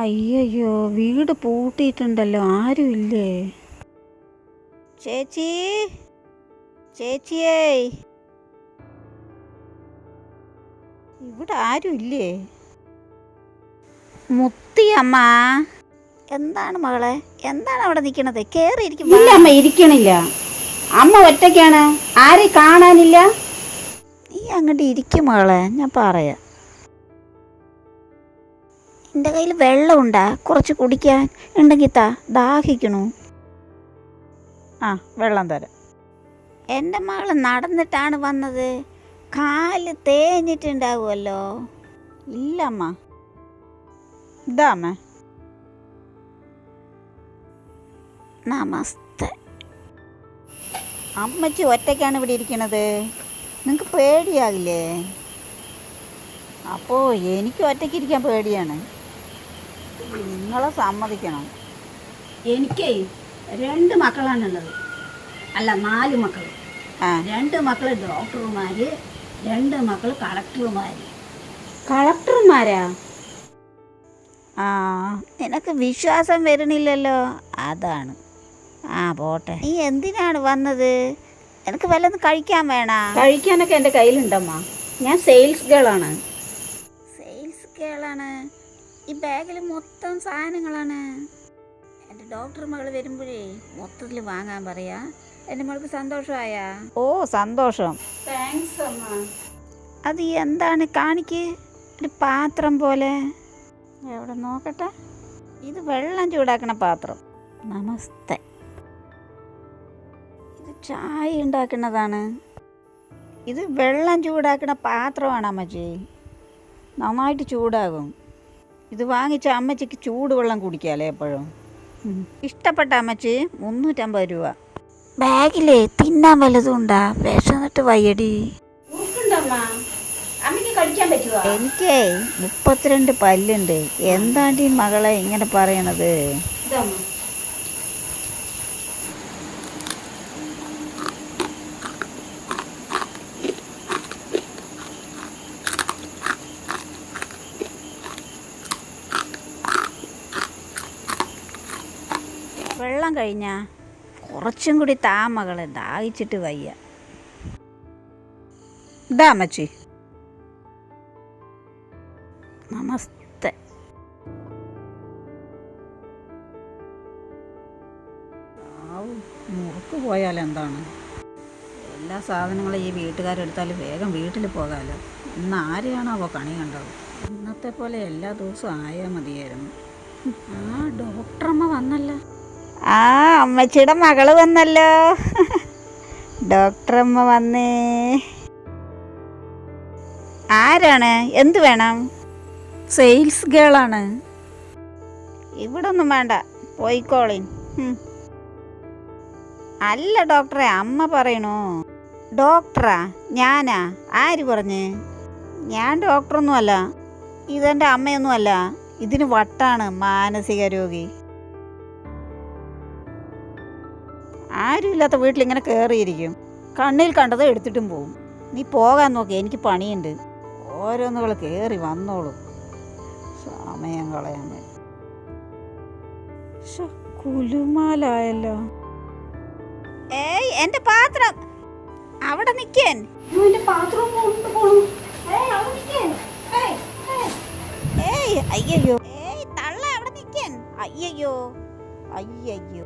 അയ്യയ്യോ വീട് പൂട്ടിയിട്ടുണ്ടല്ലോ ആരും ഇല്ലേ? ചേച്ചി ചേച്ചിയേ. ഇവിടെ ആരും ഇല്ലേ? മുത്തിയമ്മ. എന്താണ് മകളെ? എന്താണ് അവിടെ നിൽക്കണത്? കേറിയിരിക്കും ഇല്ല അമ്മ ഇരിക്കണില്ല. അമ്മ ഒറ്റയ്ക്കാണ്. ആരെയും കാണാനില്ല. നീ അങ്ങോട്ട് ഇരിക്കും മകളെ ഞാൻ പറയാം. എന്റെ കയ്യിൽ വെള്ളമുണ്ടാ കുറച്ച് കുടിക്കാൻ ഉണ്ടെങ്കിൽ താ ദാഹിക്കണു. ആ വെള്ളം തരാം. എന്റെ മകൾ നടന്നിട്ടാണ് വന്നത്. കാൽ തേഞ്ഞിട്ടുണ്ടാവുമല്ലോ. ഇല്ലമ്മ. ഇതാ അമ്മ. നമസ്തേ. അമ്മച്ചി ഒറ്റയ്ക്കാണ് ഇവിടെ ഇരിക്കണത്. നിങ്ങൾക്ക് പേടിയാകില്ലേ? അപ്പോൾ എനിക്ക് ഒറ്റയ്ക്ക് ഇരിക്കാൻ പേടിയാണ്. നിങ്ങളെ സമ്മതിക്കണം. എനിക്കേ രണ്ട് മക്കളാണുള്ളത്. അല്ല നാല് മക്കൾ ആ. രണ്ട് മക്കൾ ഡോക്ടർമാര് രണ്ട് മക്കൾ കളക്ടർമാര്. കളക്ടർമാരാ? ആ നിനക്ക് വിശ്വാസം വരണില്ലല്ലോ അതാണ്. ആ പോട്ടെ. നീ എന്തിനാണ് വന്നത്? എനിക്ക് വല്ലതും കഴിക്കാൻ വേണ? കഴിക്കാനൊക്കെ എന്റെ കയ്യിലുണ്ടമ്മ. ഞാൻ സെയിൽസ് ഗേളാണ്. സെയിൽസ് കേളാണ് ഈ ബാഗിൽ മൊത്തം സാധനങ്ങളാണ്. എന്റെ ഡോക്ടർ മകൾ വരുമ്പോഴേ മൊത്തത്തിൽ വാങ്ങാൻ പറയാ. എന്റെ മകൾക്ക് സന്തോഷമായ? ഓ സന്തോഷം. താങ്ക്സ് അമ്മ. അത് എന്താണ്? കാണിക്ക്. ഒരു പാത്രം പോലെ. എവിടെ നോക്കട്ടെ? ഇത് വെള്ളം ചൂടാക്കണ പാത്രം. നമസ്തേ. ഇത് ചായ ഉണ്ടാക്കുന്നതാണ്. ഇത് വെള്ളം ചൂടാക്കണ പാത്രമാണ് അമ്മച്ചി. നന്നായിട്ട് ചൂടാകും. ഇത് വാങ്ങിച്ച അമ്മച്ചിക്ക് ചൂടുവെള്ളം കുടിക്കാമല്ലേ എപ്പോഴും. ഇഷ്ടപ്പെട്ട അമ്മച്ചി മുന്നൂറ്റമ്പത് രൂപ. ബാഗിലേ തിന്നാൻ വല്ലതും ഉണ്ടാ? വിശന്നിട്ട് വയ്യടി. എനിക്കേ മുപ്പത്തിരണ്ട് പല്ലുണ്ട്. എന്താണ്ട് ഈ മകളെ ഇങ്ങനെ പറയണത്? വെള്ളം കഴിഞ്ഞാ കുറച്ചും കൂടി താ മകളെ ദാഹിച്ചിട്ട് വയ്യ. അമ്മച്ചി. നമസ്തേ. മുറുക്ക് പോയാൽ എന്താണ്? എല്ലാ സാധനങ്ങളും ഈ വീട്ടുകാരെടുത്താൽ വേഗം വീട്ടിൽ പോകാമല്ലോ ഇന്ന് ആരെയാണാവോ കണി കണ്ടത്? ഇന്നത്തെ പോലെ എല്ലാ ദിവസവും ആയാൽ മതിയായിരുന്നു. ആ ഡോക്ടറമ്മ വന്നല്ലോ. ആ അമ്മച്ചിയുടെ മകൾ വന്നല്ലോ. ഡോക്ടർ അമ്മ വന്നേ. ആരാണ്? എന്ത് വേണം? സെയിൽസ് ഗേളാണ്. ഇവിടെ ഒന്നും വേണ്ട. പോയിക്കോളിൻ. അല്ല ഡോക്ടറെ അമ്മ പറയണു. ഡോക്ടറാ? ഞാനാ? ആര് പറഞ്ഞ്? ഞാൻ ഡോക്ടറൊന്നുമല്ല. ഇതെന്റെ അമ്മയൊന്നുമല്ല. ഇതിന് വട്ടാണ് മാനസിക രോഗി. ആരുമില്ലാത്ത വീട്ടിൽ ഇങ്ങനെ കയറിയിരിക്കും കണ്ണിൽ കണ്ടത് എടുത്തിട്ടും പോവും. നീ പോകാൻ നോക്കി എനിക്ക് പണിയുണ്ട്. ഓരോന്നുകൾ കയറി വന്നോളൂ. സമയം കളയാൻ കുലുമാലായല്ലോ. ഏയ് എന്റെ പാത്രം! അവിടെ നിൽക്കാൻ അയ്യോ ഏയ് നിൽക്കേ ഏയ് തള്ള അവിടെ നിൽക്കാൻ അയ്യയ്യോ. അയ്യയ്യോ.